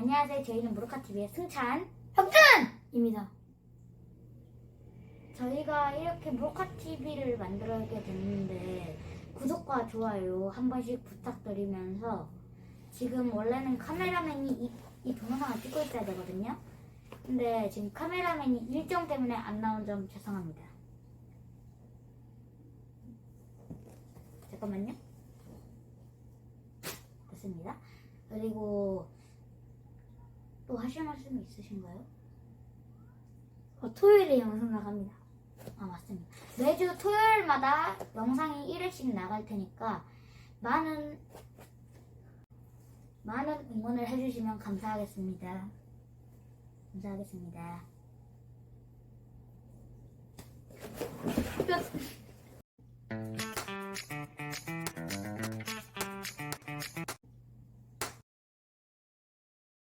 안녕하세요. 저희는 모로카TV의 승찬. 혁준입니다. 저희가 이렇게 모로카TV를 만들게 됐는데 구독과 좋아요 한 번씩 부탁드리면서 지금 원래는 카메라맨이 이, 이 동영상을 찍고 있어야 되거든요. 근데 지금 카메라맨이 일정 때문에 안 나온 점 죄송합니다. 잠깐만요. 됐습니다. 그리고 또 하실 말씀 있으신가요? 어, 토요일에 영상 나갑니다. 아 맞습니다. 매주 토요일마다 영상이 1회씩 나갈 테니까 많은 많은 응원을 해주시면 감사하겠습니다. 감사하겠습니다. 끝.